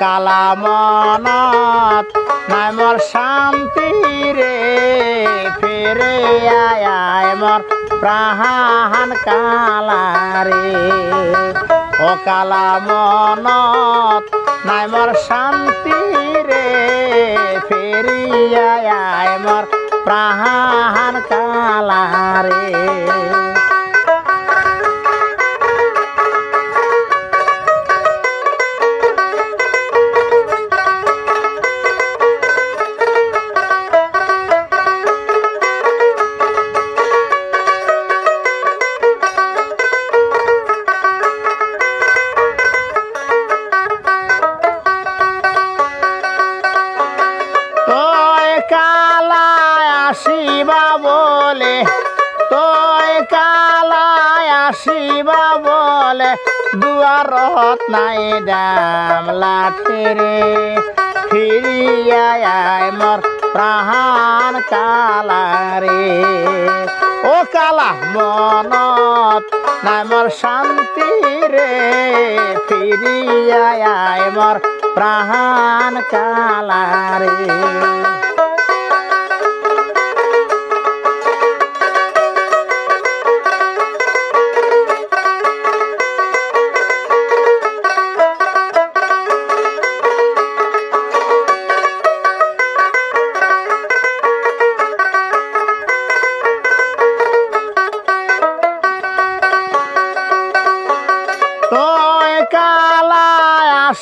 কালা মনত নাই মোর শান্তি রে, ফিরে আয় মোর প্রাণ কালা রে ও কালা মনত নাই মোর শান্তি রে ফিরিয়া আয় মোর প্রাণ কালা রে কালায় আসিবা বলে, তোয় কালায় আসিবা বলে দুয়ারত নাই দাম লাঠি রে। ফিরিয়ায় আয় মোর প্রাণ কালা রে। ও কালা মনত নাই মোর শান্তি রে। ফিরিয়ায় আয় মোর প্রাণ কালা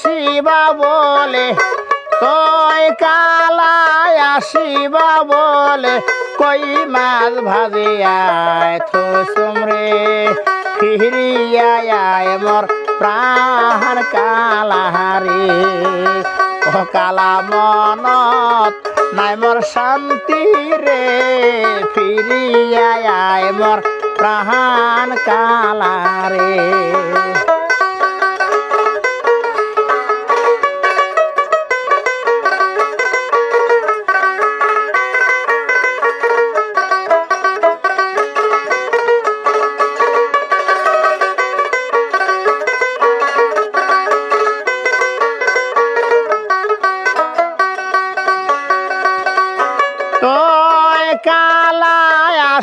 আসিবা বলে তোয় কালায় আসিবা বলে, কই মাছ ভাজিয়ায় থুসুম রে। ফিরিয়ায় মোর প্রাণ কালাহারি। ও কালা মনত নাই মোর শান্তি রে। ফিরিয়ায় মোর প্রাণ কালারে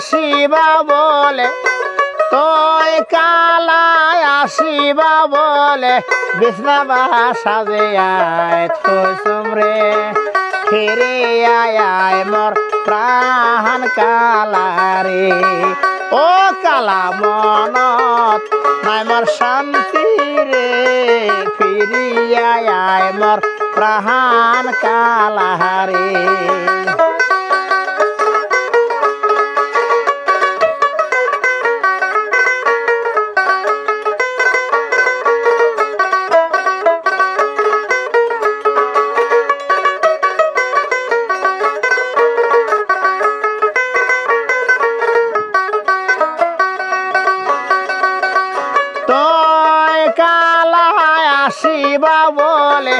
আসিবা বলে, তোয় কালায় আসিবা বলে, বিছনা বাহা সাজে আয় থুসুম রে। ফিরে আয় মোর প্রাণ কালা রে ও কালা মনত নাই মোর শান্তি রে। ফিরিয়া আয় মোর প্রাণ কালা আসিবা বলে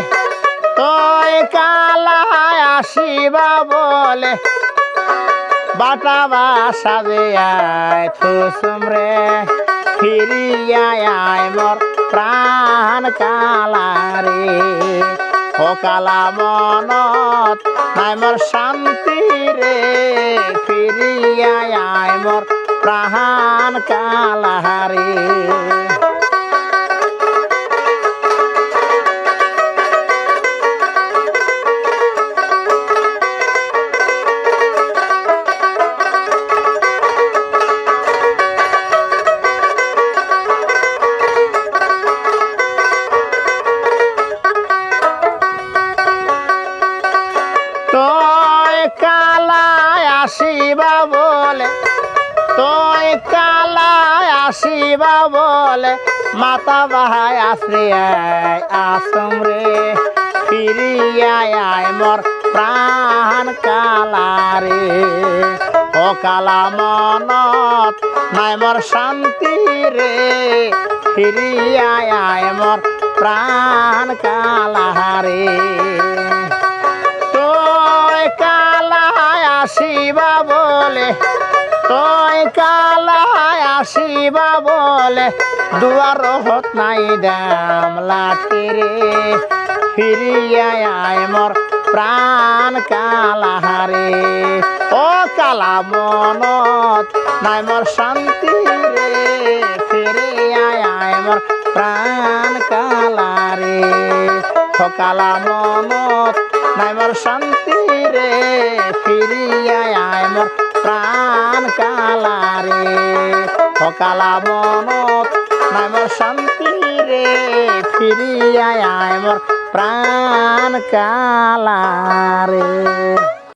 তোয় কালায় আসিবা বলে। বাটা বাসা দে আয় থুসুম রে ফিরিয়ায় আয় মোর প্রাণ কালা রে। ও কালা মনত নাই মোর শান্তি রে ফিরিয়ায় আয় মোর প্রাণ কালা কালায় আসিবা বলে তোয় কালায় আসিবা বলে, মাতা বাহায় আশ্রিয়ায় আসম রে ফিরিয়ায় মোর প্রাণ কালা রে। ও কালা মনত নাই মোর শান্তি রে ফিরিয়ায় মোর প্রাণ কালা আসিবা বলে তই কালায় আসিবা বলে, দুয়ার হত নাই দাম লাঠি রে ফিরিয়ায় আয় মোর প্রাণ কালাহারে। ও কালা মনত নাই মোর শান্তি রে। ফিরিয়ায় আয় মোর প্রাণ কালারে ও কালা মনত নাই মোর শান্তি রে ফিরিয়ায় মোর প্রাণ কালারে রে। সকালা মনত নাই মোর শান্তি রে ফিরিয়ায় মোর প্রাণ কালারে